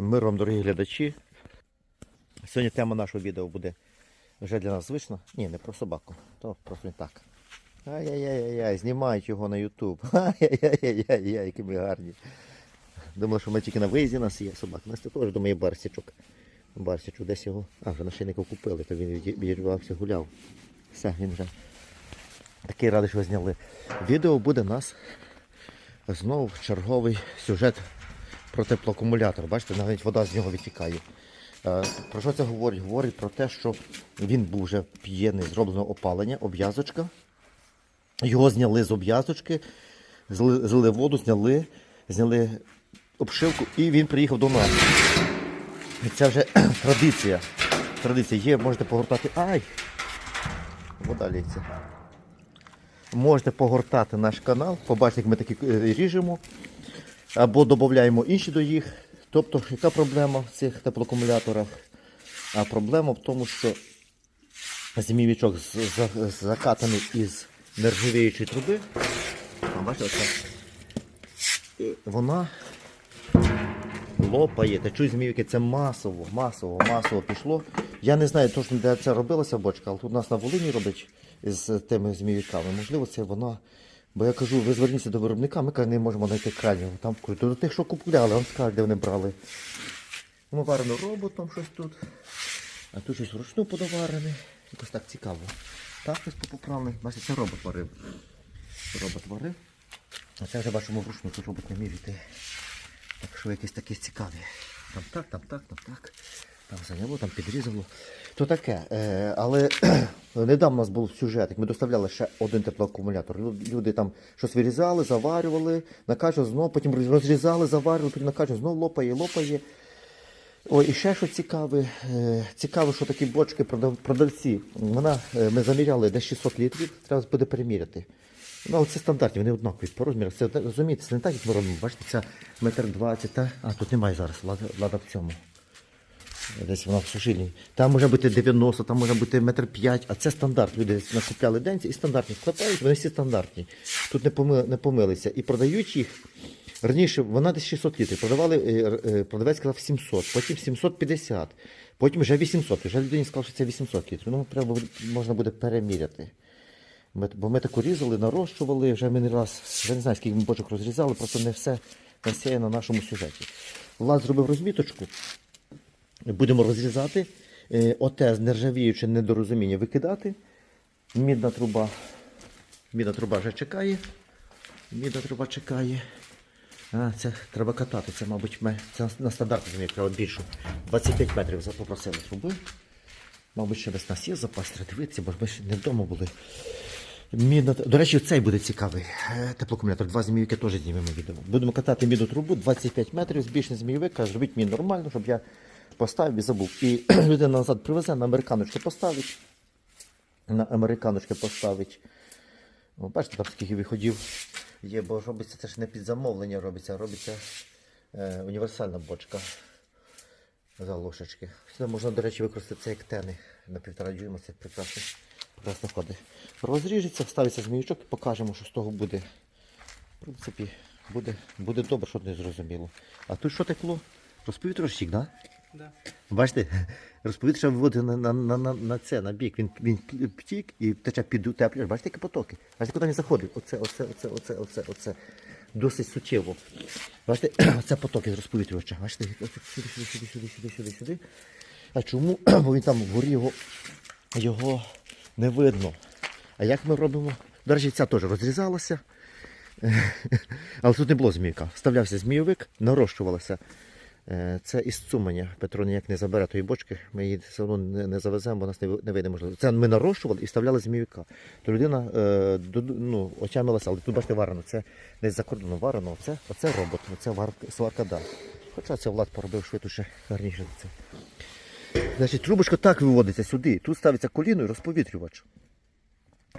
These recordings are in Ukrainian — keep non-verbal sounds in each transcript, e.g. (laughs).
Мир вам, дорогі глядачі. Сьогодні тема нашого відео буде вже для нас звична. Ні, не про собаку, то просто не так. Ай-яй-яй-яй, знімають його на Ютуб. (laughs) Ай-яй-яй-яй, які ми гарні. Думали, що ми тільки на виїзді нас є собака. У нас теж думаю, барсічок. Барсічок десь його. А, вже нашийника купили, то він відірвався, гуляв. Все, він вже такий радий, що зняли. Відео буде у нас знову черговий сюжет про теплоакумулятор. Бачите, навіть вода з нього витікає. Е, Про що це говорить? Говорить про те, що він був вже п'єний, зроблено опалення, обв'язочка. Його зняли з обв'язочки, злили воду, зняли, зняли обшивку і він приїхав до нас. Це вже (clears throat) традиція. Традиція є, можете погортати. Ай! Вода лється. Можете погортати наш канал, побачите, як ми такі е, ріжемо або додаємо інші до їх. Тобто, яка проблема в цих теплоакумуляторах? А проблема в тому, що змійовичок з- за- закатаний із нержавіючої труби. А, бачите. Вона лопає. Течуть змійки, це масово, масово, масово пішло. Я не знаю точно, де це робилася бочка, але тут у нас на Волині робить з тими змійками. Можливо, це вона. Бо я кажу, ви зверніться до виробника, ми не можемо знайти крайнього. Там до тих, що купували, вам скажуть, де вони брали. Варено роботом щось тут. А тут щось вручну подоварене. Якось так цікаво. Так щось попоправлене. Бачите, це робот варив. Робот варив. А це вже бачимо вручну, тут робот не вмів йти. Так що якісь такі цікаві. Там так, там так, там так. Там зайняло, там підрізало. То таке. Е, але (clears throat) недавно у нас був сюжет, як ми доставляли ще один теплоакумулятор. Люди там щось вирізали, заварювали, накачували знову, потім розрізали, заварювали, потім накачували, знову лопає, лопає. Ой, і ще що цікаве, е, цікаво, що такі бочки продавці. Вона, е, ми заміряли десь 600 літрів, треба буде переміряти. Ну, це стандартні, вони однакові по розмірах. Це розумієте, це не так, як ми робимо. Бачите, це метр двадцять. А тут немає зараз, влада, влада в цьому. Десь вона в сушильні. Там може бути 90, там може бути метр п'ять, а це стандарт. Люди накупляли денці і стандартні складають, вони всі стандартні. Тут не, поми, не помилися. І продають їх. Раніше вона десь 600 літрів. Продавали, е, е, продавець сказав 700, потім 750, потім вже 800. Вже людині сказав, що це 800 літрів. Ну, треба можна буде переміряти. Ми, бо ми таку різали, нарощували, вже ми не раз, вже не знаю, скільки ми бочок розрізали, просто не все насіє на нашому сюжеті. Влад зробив розміточку. Будемо розрізати. Е, Оте з нержавіюче недорозуміння викидати. Мідна труба. Мідна труба вже чекає. Мідна труба чекає. А, це треба катати. Це, мабуть, це на стандартну змію треба більшу. 25 метрів попросили труби. Мабуть, ще десь нас є запас, треба дивитися, бо ми ще не вдома були. Мідна, до речі, цей буде цікавий. Е, Теплоакумулятор. Два змійовики теж знімемо відео. Будемо катати мідну трубу 25 метрів, збільшений змійовик, каже, зробіть мені нормально, щоб я поставив і забув. І (clears throat) людина назад привезе, на американочку поставить. На американочки поставить. О, бачите, там скільки виходів є, бо робиться це ж не під замовлення робиться, робиться е, універсальна бочка за ложечки. Сюди можна, до речі, використати це як тени на півтора дюйма, це прекрасно, прекрасно ходить. Розріжеться, вставиться зміючок і покажемо, що з того буде. В принципі, буде, буде добре, щоб не зрозуміло. А тут що текло? Розповідь розчік, так? Да? Да. Бачите, (laughs) розповітря виводить на, на, на, на, це, на бік. Він, він втік і тече під утеплюєш. Бачите, які потоки? Бачите, куди він заходить? Оце, оце, оце, оце, оце, оце. Досить суттєво. Бачите, (clears throat) оце потоки з розповітрювача. Бачите, сюди, сюди, сюди, сюди, сюди, сюди, сюди. А чому? (clears throat) Бо він там вгорі його, його не видно. А як ми робимо? До речі, ця теж розрізалася. (laughs) Але тут не було змійка. Вставлявся змійовик, нарощувалося. Е, Це із цумання. Петро ніяк не забере тої бочки, ми її все одно не, не завеземо, бо нас не, вийде можливо. Це ми нарощували і вставляли змійовика. То людина е, ну, отямилася, але тут бачите варено. Це десь за кордоном варено. Оце, оце робот, оце сварка да. Хоча це Влад поробив швидше гарніше за це. Значить, трубочка так виводиться сюди. Тут ставиться коліно і розповітрювач.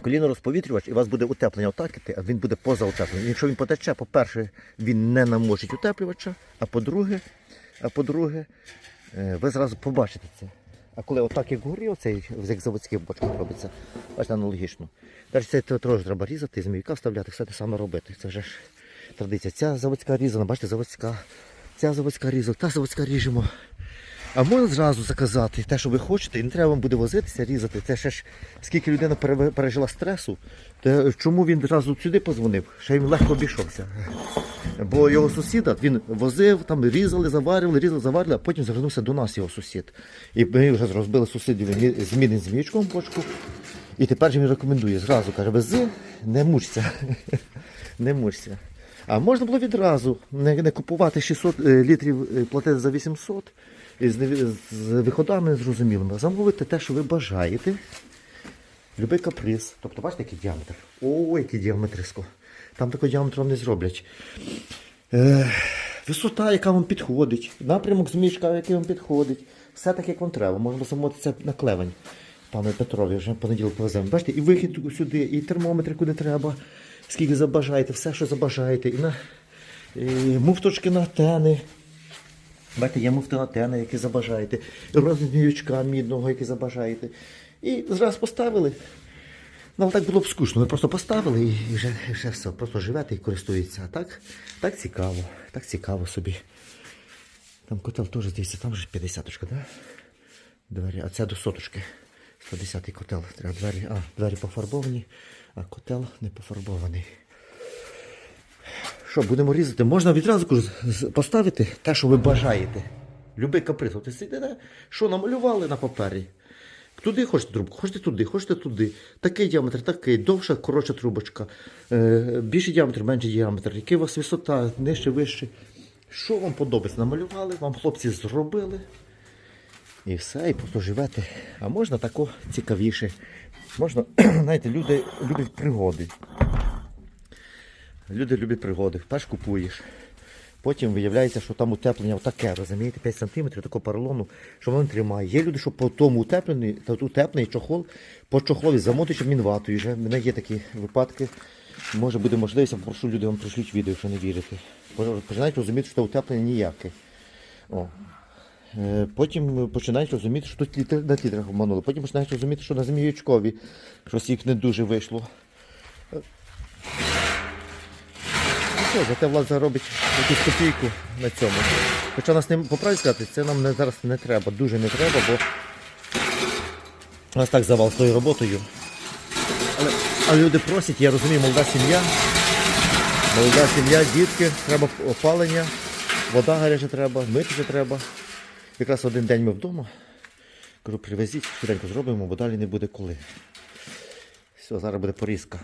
Коліно розповітрювач, і у вас буде утеплення отак іти, а він буде поза утепленням. Якщо він потече, по-перше, він не намочить утеплювача, а по-друге, а по-друге, е, ви зразу побачите це. А коли отак як горі, оцей як заводських бочках робиться, бачите, аналогічно. Далі це теж треба різати, змійка вставляти, все те саме робити. Це вже ж традиція. Ця заводська різана, бачите, заводська. Ця заводська різана, та заводська ріжемо. А можна зразу заказати те, що ви хочете, і не треба вам буде возитися, різати. Це ще ж скільки людина пережила стресу, то чому він одразу сюди позвонив? Ще їм легко обійшовся. Бо його сусіда він возив, там різали, заварювали, різали, заварювали, а потім звернувся до нас його сусід. І ми вже розбили сусідів мі- змінний зміючком бочку. І тепер він рекомендує зразу, каже, вези, не мучся. (laughs) не мучся. А можна було відразу не, не купувати 600 е, літрів, е, платити за 800 і з, виходами зрозумілими. Замовити те, що ви бажаєте. Любий каприз. Тобто, бачите, який діаметр? О, який діаметрисько. Там такого діаметру не зроблять. Е, висота, яка вам підходить, напрямок зміжка, який вам підходить. Все так, як вам треба. Можна замовити це на клевень. Пане Петрові, вже понеділок повеземо. Бачите, і вихід сюди, і термометри куди треба, скільки забажаєте, все, що забажаєте. І, на, і муфточки на тени. Бачите, є муфти на тени, які забажаєте. І розміючка мідного, який забажаєте. І зразу поставили. Ну, так було б скучно. Ви просто поставили і вже, вже все. Просто живете і користуєтеся. А так, так цікаво, так цікаво собі. Там котел теж здається, там же 50-очка, да? Двері, а це до соточки. 110-й котел. Треба двері, а, двері пофарбовані, а котел не пофарбований. Що, будемо різати? Можна відразу поставити те, що ви бажаєте. Любий каприз. От сидите, що намалювали на папері. Туди хочете трубку, хочете туди, хочете туди. Такий діаметр, такий, довша, коротша трубочка. Е, більший діаметр, менший діаметр. Який у вас висота, нижче, вище. Що вам подобається? Намалювали, вам хлопці зробили. І все, і просто живете. А можна тако цікавіше. Можна, (clears throat) знаєте, люди люблять пригоди. Люди люблять пригоди. Перш купуєш. Потім виявляється, що там утеплення таке, розумієте, 5 см такого поролону, що воно тримає. Є люди, що по тому утеплений, та утеплений чохол, по чохолі замотують мінватою. Вже в мене є такі випадки. Може буде можливість, я попрошу люди вам пришлють відео, якщо не вірите. Починають розуміти, що утеплення ніяке. О. Е, Потім починають розуміти, що тут літер, на літрах обманули. Потім починають розуміти, що на зміючкові щось їх не дуже вийшло. Що, зате влад заробить якусь копійку на цьому. Хоча нас не по правді сказати, це нам не, зараз не треба, дуже не треба, бо нас так завал з тою роботою. Але, але люди просять, я розумію, молода сім'я. Молода сім'я, дітки, треба опалення, вода гаряча треба, митися треба. Якраз один день ми вдома. Кажу, привезіть, швиденько зробимо, бо далі не буде коли. Все, зараз буде порізка.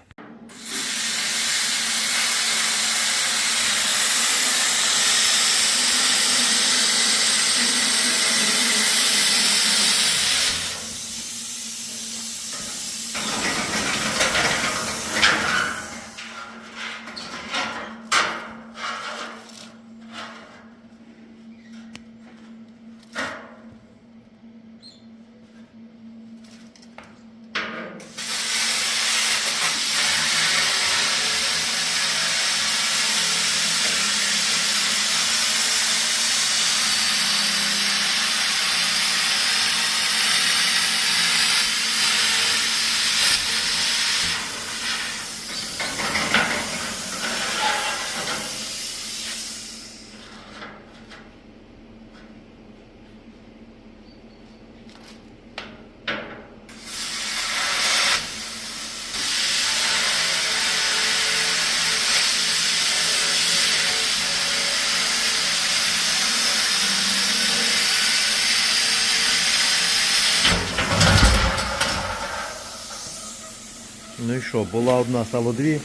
Ну і що, була одна, стало дві.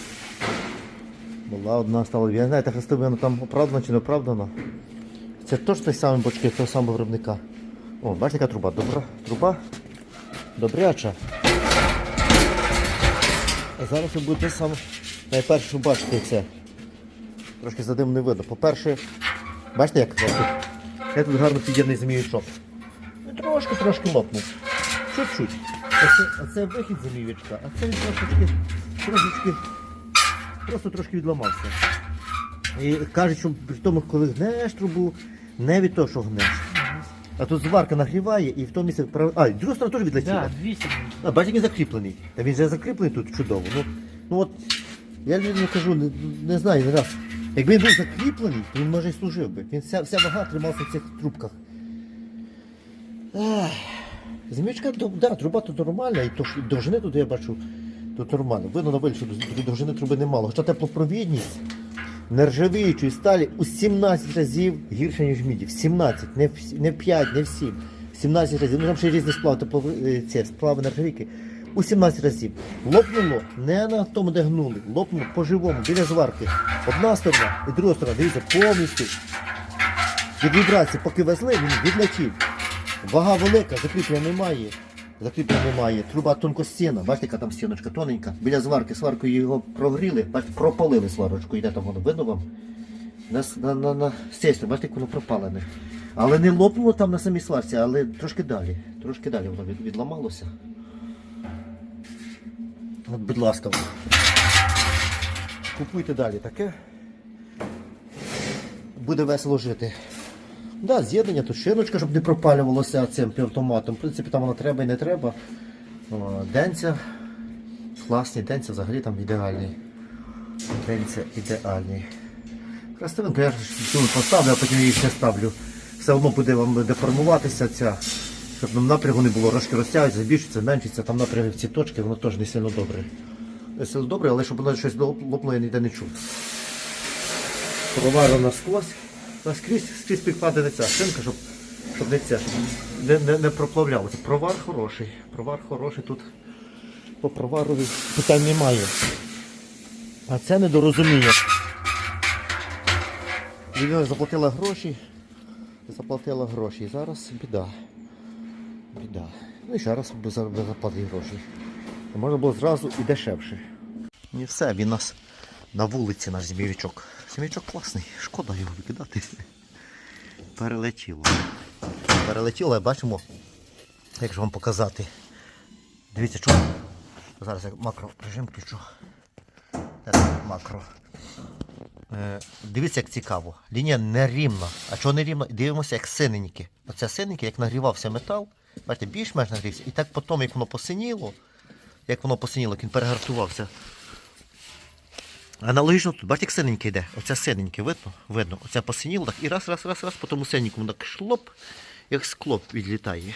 Була одна, стало дві. Я не знаю, та хрестовина там оправдана чи не оправдана. Це теж той самий бочки, того самого виробника. О, бачите, яка труба? Добра. Труба добряча. А зараз ви будете сам найперше що бачите це. Трошки за дим не видно. По-перше, бачите, як я я тут гарно під'єднаний зміючок. Ну, Трошки, трошки лопнув. Чуть-чуть. Оце, оце вихід замівічка, а це він трошечки, трошечки, просто трошки відламався. І кажуть, що при тому, коли гнеш трубу, не від того, що гнеш. А тут зварка нагріває і в тому місці. прав- А, і друга сторона теж відлетіла. Да, 200. А, бачите, він закріплений. Та він же закріплений тут чудово. Ну, ну от, я людям кажу, не, не знаю, не раз. Якби він був закріплений, то він може і служив би. Він вся, вся вага тримався в цих трубках. Ах. Змічка, да, труба тут нормальна, і довжини тут я бачу, тут нормально. Видно на вилі, що довжини труби немало. Хоча теплопровідність нержавіючої сталі у 17 разів гірше, ніж міді. В 17, не в, не в 5, не в 7. В 17 разів. Ну там ще різні сплави, тепло, е, ці, сплави нержавійки. У 17 разів. Лопнуло не на тому, де гнули. Лопнуло по-живому, біля зварки. Одна сторона і друга сторона. Дивіться, повністю. Від вібрації, поки везли, він відлетів. Вага велика, закріплення немає. Закріплення немає. Труба тонкостінна, бачите, яка там стіночка тоненька. Біля зварки, сваркою його прогріли, бачите, пропалили сварочку, йде там воно, видно вам? На, на, на, на стейсі, бачите, як воно пропалене. Але не лопнуло там на самій сварці, але трошки далі. Трошки далі воно від, відламалося. От, будь ласка. Купуйте далі таке. Буде весело жити. Да, з'єднання, тут шиночка, щоб не пропалювалося цим півтоматом. В принципі, там воно треба і не треба. Денця. Класний денця взагалі там ідеальний. Денця ідеальний. Крастовинку я цю поставлю, а потім її ще ставлю. Все одно буде вам деформуватися ця. Щоб нам напрягу не було, рожки розтягується, збільшується, зменшується, там напряги в ці точки, воно теж не сильно добре. Не сильно добре, але щоб воно щось лопнуло, я ніде не чув. Проварено сквозь. Наскрізь скрізь підкладена ця шинка, щоб, щоб не, не, не, не проплавлялося. Провар хороший. Провар хороший тут. По проварові питань немає. А це недорозуміння. Людина заплатила гроші. Заплатила гроші. І зараз біда. Біда. Ну і ще раз би за- би заплатити гроші. Можна було зразу і дешевше. І все, він нас на вулиці наш змійовичок. Змійовичок класний, шкода його викидати. Перелетіло. Перелетіло, бачимо, як же вам показати. Дивіться, що. Зараз я макро режим включу. Макро. Дивіться, як цікаво. Лінія нерівна. А чого нерівна? Дивимося, як синенькі. Оце синенькі, як нагрівався метал. Бачите, більш-менш нагрівся. І так потім, як воно посиніло, як воно посиніло, як він перегартувався. Аналогічно тут, бачите, як синеньке йде. Оце синеньке, видно? Видно. Оце посиніло, так і раз, раз, раз, раз, по тому синенькому так шлоп, як скло відлітає.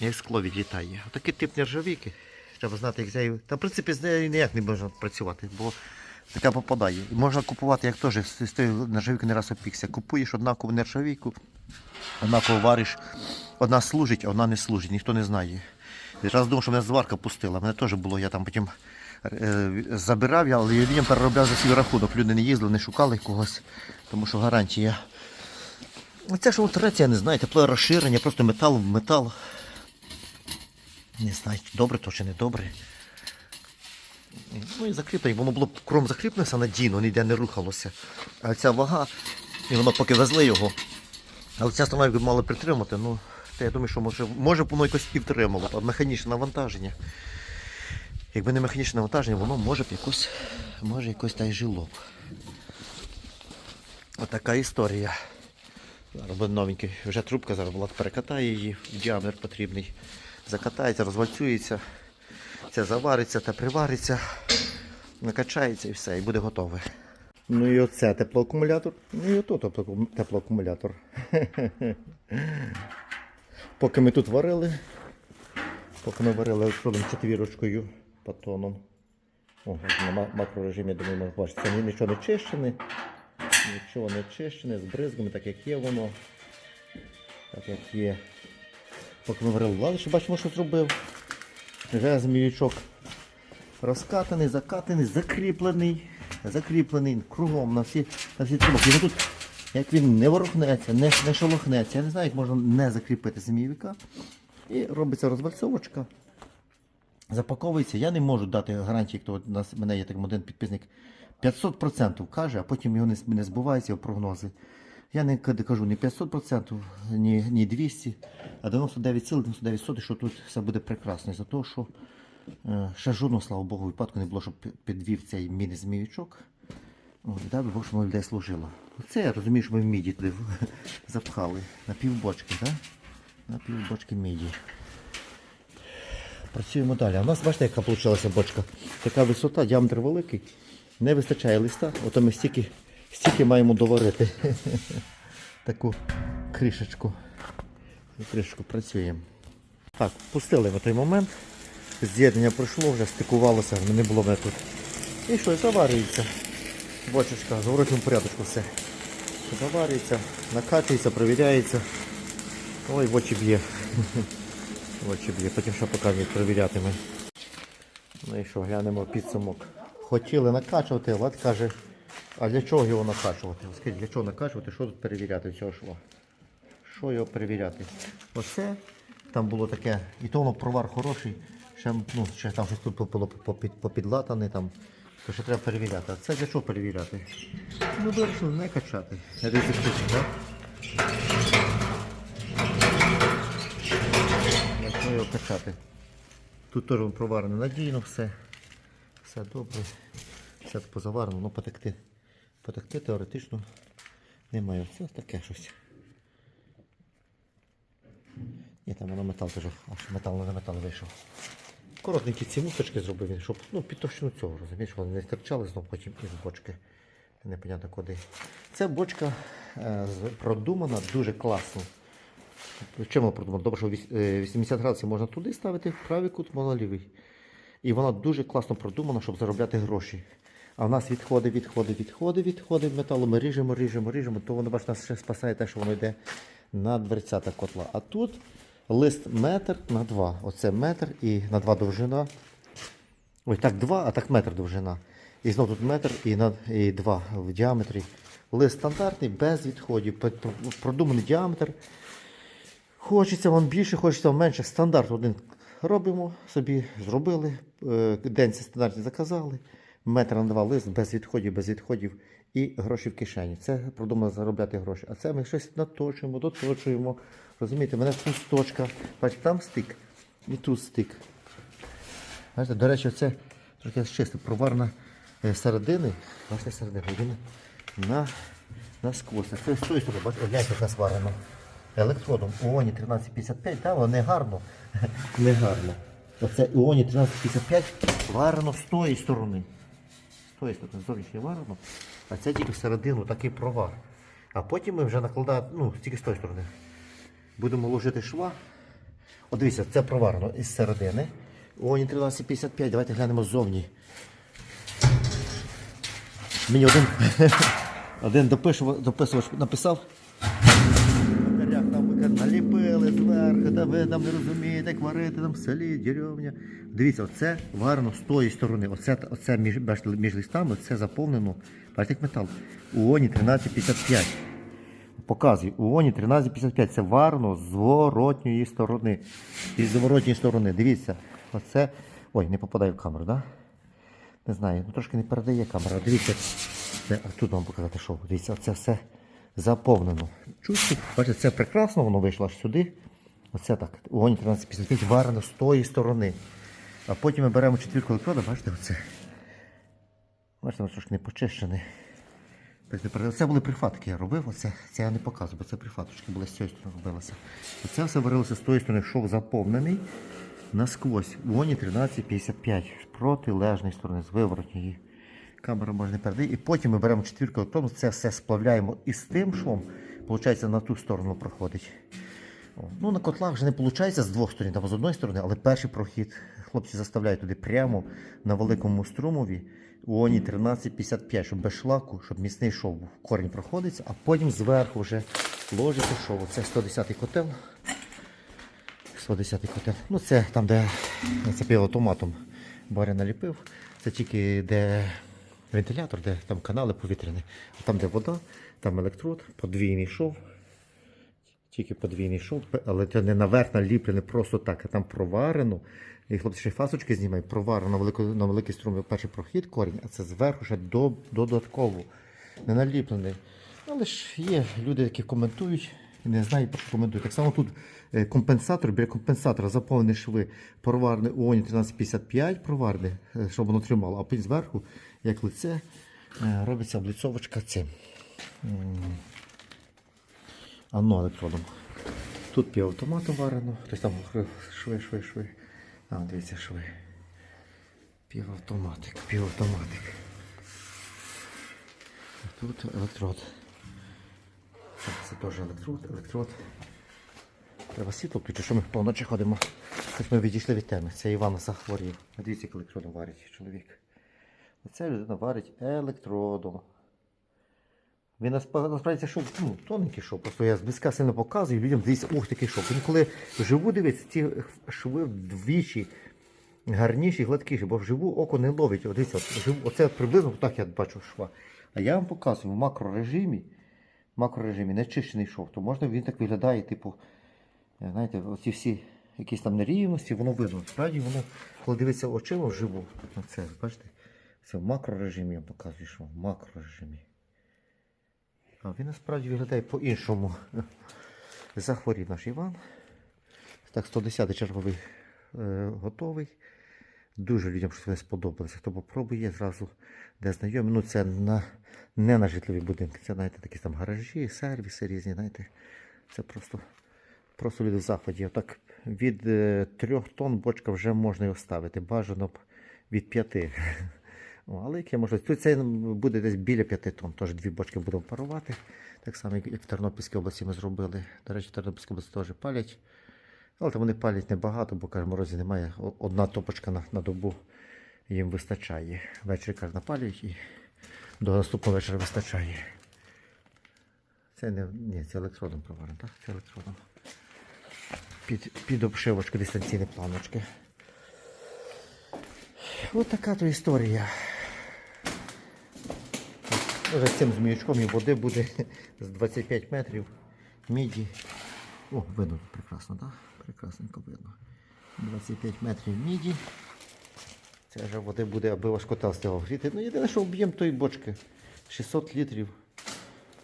Як скло відлітає. Отакий тип нержавійки. Треба знати, як нею. Та в принципі з нею ніяк не можна працювати, бо така попадає. І можна купувати, як теж з тої нержавійки не раз опікся. Купуєш однакову нержавійку, однаково вариш. Одна служить, а одна не служить, ніхто не знає. Раз думав, що мене зварка пустила. Мене теж було, я там потім забирав, я, але людям переробляв за свій рахунок. Люди не їздили, не шукали когось, тому що гарантія. Оце що треться, я не знаю, тепле розширення, просто метал в метал. Не знаю, добре то чи не добре. Ну і закріплення, воно було кром закріпленося надійно, ніде не рухалося. А ця вага, і воно поки везли його. Але ця сторона якби мали притримати, ну, то я думаю, що може, може воно якось і втримало, механічне навантаження. Якби не механічне навантаження, воно може б якось, може якось та й жило. Отака історія. Зараз новенький. Вже трубка зараз була перекатає її, діаметр потрібний. Закатається, розвальцюється, це завариться та привариться, накачається і все, і буде готове. Ну і оце теплоакумулятор. Ну і ото теплоакумулятор. (laughs) Поки ми тут варили, поки ми варили електронним четвірочкою патоном. О, на макрорежимі, я думаю, можна бачити. Це нічого не чищене. Нічого не чищене, з бризгами, так як є воно. Так як є. Поки ми варили ладиш, бачимо, що зробив. Вже зміючок розкатаний, закатаний, закріплений. Закріплений кругом на всі, на всі трубки. Ну тут, як він не ворухнеться, не, не шелохнеться. Я не знаю, як можна не закріпити змійовика. І робиться розвальцовочка. Запаковується. Я не можу дати гарантії, хто у нас мене є так один підписник 500% каже, а потім його не, не збуваються його прогнози. Я не кажу ні 500%, ні, ні 200, а 99,99, що тут все буде прекрасно. За те, що е, ще жодного, слава Богу, випадку не було, щоб підвів цей міні-зміючок. Дай Бог, щоб воно людей служило. Оце я розумію, що ми в міді туди запхали. На півбочки, так? На півбочки міді. Працюємо далі. У нас, бачите, яка вийшла бочка. Така висота, діаметр великий. Не вистачає листа. Ото ми стільки Стільки маємо доварити. (laughs) Таку кришечку. Кришечку працюємо. Так, пустили в той момент. З'єднання пройшло, вже стикувалося, не було мене тут. І що, заварюється. Бочечка, в зворотньому порядку все. Заварюється, накачується, провіряється. Ой, в очі б'є. (laughs) Очі б'є. Потім ще покажуть, перевірятиме. Ну і що, глянемо підсумок. Хотіли накачувати, Влад каже, а для чого його накачувати? Скажіть, для чого накачувати, що тут перевіряти цього шва? Що його перевіряти? Оце там було таке, і то воно провар хороший, ще, ну, ще там щось тут було попідлатане, там, то ще треба перевіряти. А це для чого перевіряти? Ну, вирішили не качати. Штучки, так? Для чого його качати? Тут теж проварено надійно все. Все добре. Все позаварено, ну потекти. Потекти теоретично немає. Це таке щось. Ні, там воно метал теж, аж метал не метал вийшов. Коротенькі ці мусочки зробив він, щоб ну, під товщину цього, розумієш, вони не стирчали знову потім із бочки. Непонятно куди. Ця бочка е, продумана дуже класно. Чому продумано? Добре, що е, 80 градусів можна туди ставити, в правий кут, можна лівий. І вона дуже класно продумана, щоб заробляти гроші. А в нас відходи, відходи, відходи, відходи металу. Ми ріжемо, ріжемо, ріжемо, то воно бачите, нас ще спасає те, що воно йде на дверцята котла. А тут лист метр на два. Оце метр і на два довжина. Ой, так два, а так метр довжина. І знову тут метр і, на, і два в діаметрі. Лист стандартний, без відходів. Продуманий діаметр. Хочеться вам більше, хочеться вам менше. Стандарт один робимо собі, зробили. е, День стандартні заказали. Метр на два лист, без відходів, без відходів і гроші в кишені. Це продумано заробляти гроші. А це ми щось наточуємо, доточуємо. Розумієте, мене тут точка. Бачите, там стик і тут стик. Бачите, до речі, це трохи чисто проварна е, середини. Бачите, середини він на, насквозь. Це з тої сторони, бачите, як нас варено. Електродом УОНі 1355, да, але не гарно. (laughs) не гарно. Оце УОНі 1355 варено з тої сторони. З тої сторони зовнішнє варено, а це тільки всередину такий провар. А потім ми вже накладаємо, ну, тільки з тої сторони. Будемо ложити шва. От дивіться, це проварено із середини. Оні 1355, давайте глянемо ззовні. Мені один, (laughs) один дописувач написав. Та ви там не розумієте, як варити там в селі, деревня. Дивіться, оце варено з тої сторони. Оце, оце між, бачите, між листами, це заповнено. Бачите, як метал. УОНі 1355. Показую, УОНі 1355 це варно з зворотньої сторони. Із зворотньої сторони. Дивіться, оце. Ой, не попадає в камеру? Да? Не знаю, ну трошки не передає камера. Дивіться, це, а тут вам показати, що. Дивіться, оце все заповнено. Чуть-чуть, бачите, це прекрасно, воно вийшло аж сюди. Оце так. УОНі 1355 варено з тої сторони. А потім ми беремо четвірку електрода, бачите, оце. Бачите, воно трошки не почищене. Це були прихватки, я робив, оце, це я не показую, бо це прихваточки були з цієї сторони робилося. Оце все варилося з тої сторони, шов заповнений насквозь. В 1355 з протилежної сторони, з виворотньої. Камера може не передає. І потім ми беремо четвірку електрону, це все сплавляємо із тим швом, виходить, на ту сторону проходить. Ну, на котлах вже не виходить з двох сторон, там з одної сторони, але перший прохід хлопці заставляють туди прямо на великому струмові у Оні 1355, щоб без шлаку, щоб міцний шов був. Корінь проходиться, а потім зверху вже ложити шов. Це 110-й котел. 110-й котел. Ну, це там, де нацепив автоматом Баря наліпив. Це тільки де вентилятор, де там канали повітряні. А там, де вода, там електрод, подвійний шов. Тільки подвійний шов, але це не наверх наліплене просто так, а там проварено. І хлопці ще фасочки знімають, проварено на, велику, на великий струм перший прохід корінь, а це зверху ще до, додатково. Не наліплений. Але ж є люди, які коментують і не знають, про що коментують. Так само тут е, компенсатор, біля компенсатора заповнені шви проварне ОНі 1355 проварне, щоб воно тримало, а потім зверху, як лице, е, робиться облицовочка цим. М, Ано електродом. Тут півавтоматом варено. Тобто там шви, шви, шви. А, дивіться, шви. Півавтоматик, півавтоматик. Тут електрод. Це, це теж електрод, електрод. Треба світло включити, що ми поночі ходимо. Хоч ми відійшли від теми. Це Іван захворів. А Дивіться, як електродом варить чоловік. Оце людина варить електродом. Він насправ- насправді це шов ну, тоненький шов. Просто я зблизька сильно показую, людям дивіться, ух, такий шов. Він коли вживу дивиться, ці шви вдвічі гарніші, гладкіші, бо вживу око не ловить. От, дивіться, от, оце приблизно так я бачу шва. А я вам показую в макрорежимі, в макрорежимі нечищений шов, то можна він так виглядає, типу, е, знаєте, оці всі якісь там нерівності, воно видно. Справді воно, коли дивиться очима вживу, оце, бачите, це в макрорежимі я показую, що в макрорежимі. Ну, він насправді виглядає по-іншому. (laughs) Захворів наш Іван. Так, 110-й черговий е, готовий. Дуже людям щось не сподобалося. Хто попробує, зразу де знайомий. Ну це на, не на житлові будинки, це знаєте, такі там гаражі, сервіси різні. знаєте. Це просто просто люди в заході. Отак Від е, трьох тонн бочка вже можна його ставити. Бажано б від 5. Ну, але яке можливо, тут це буде десь біля 5 тонн, тож дві бочки будемо парувати. Так само, як в Тернопільській області ми зробили. До речі, в Тернопільській області теж палять. Але там вони палять небагато, бо каже, морозі немає. Одна топочка на на добу їм вистачає. Ввечері каже, напалюють і до наступного вечора вистачає. Це не ні, це електродом проварено, так? Це електродом. Під під обшивочку дистанційні планочки. Ось така то історія. Вже цим зміючком і води буде (laughs) з 25 метрів міді. О, видно прекрасно, так? Прекрасненько видно. 25 метрів міді. Це вже води буде, аби ваш котел стигав гріти. Ну, єдине, що об'єм тої бочки 600 літрів.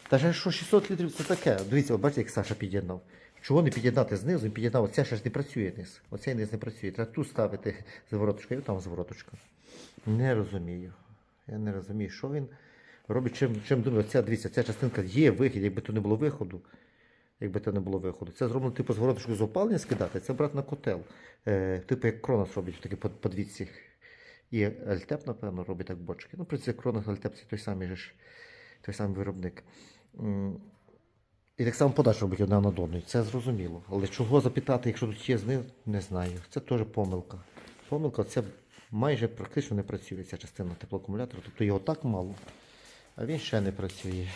Та ж що 600 літрів це таке. Дивіться, бачите, як Саша під'єднав. Чого не під'єднати знизу? Він під'єднав, оце ще ж не працює низ. Оцей низ не працює. Треба тут ставити звороточку, і там звороточка. Не розумію. Я не розумію, що він робить, чим, чим думає. Оця, дивіться, ця частинка є вихід, якби то не було виходу. Якби то не було виходу. Це зроблено типу звороточку з опалення скидати, це брати на котел. Е, типу як Кронос робить такі под- подвідці. І Альтеп, напевно, робить так бочки. Ну, принципі, Кронос Альтеп це той самий ж, той самий виробник. І так само подачу робить одна над одною. Це зрозуміло. Але чого запитати, якщо тут є знизу, не знаю. Це теж помилка. Помилка це майже практично не працює ця частина теплоакумулятора. Тобто його так мало, а він ще не працює.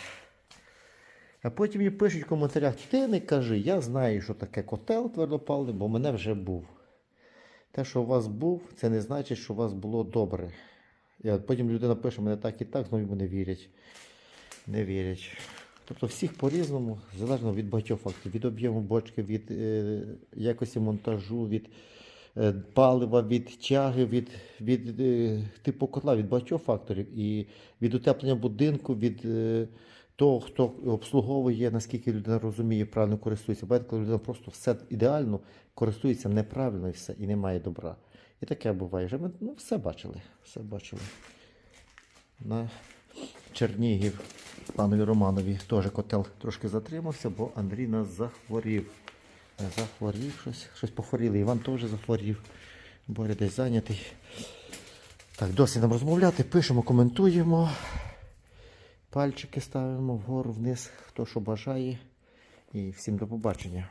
А потім мені пишуть в коментарях, ти не кажи, я знаю, що таке котел твердопаливний, бо в мене вже був. Те, що у вас був, це не значить, що у вас було добре. І потім людина пише, мене так і так, знову йому не вірять. Не вірять. Тобто всіх по-різному, залежно від багатьох факторів, від об'єму бочки, від е, якості монтажу, від палива, від тяги, від, від е, типу котла, від багатьох факторів. І від утеплення будинку, від е, того, хто обслуговує, наскільки людина розуміє, правильно користується. Буває, коли людина просто все ідеально користується неправильно і все, і немає добра. І таке буває. Ми ну, все бачили. Все бачили. На Чернігів, панові Романові, теж котел трошки затримався, бо Андрій нас захворів. Захворів щось, щось похворіли. Іван теж захворів. Боря десь зайнятий. Так, досі нам розмовляти, пишемо, коментуємо. Пальчики ставимо вгору, вниз, хто що бажає. І всім до побачення.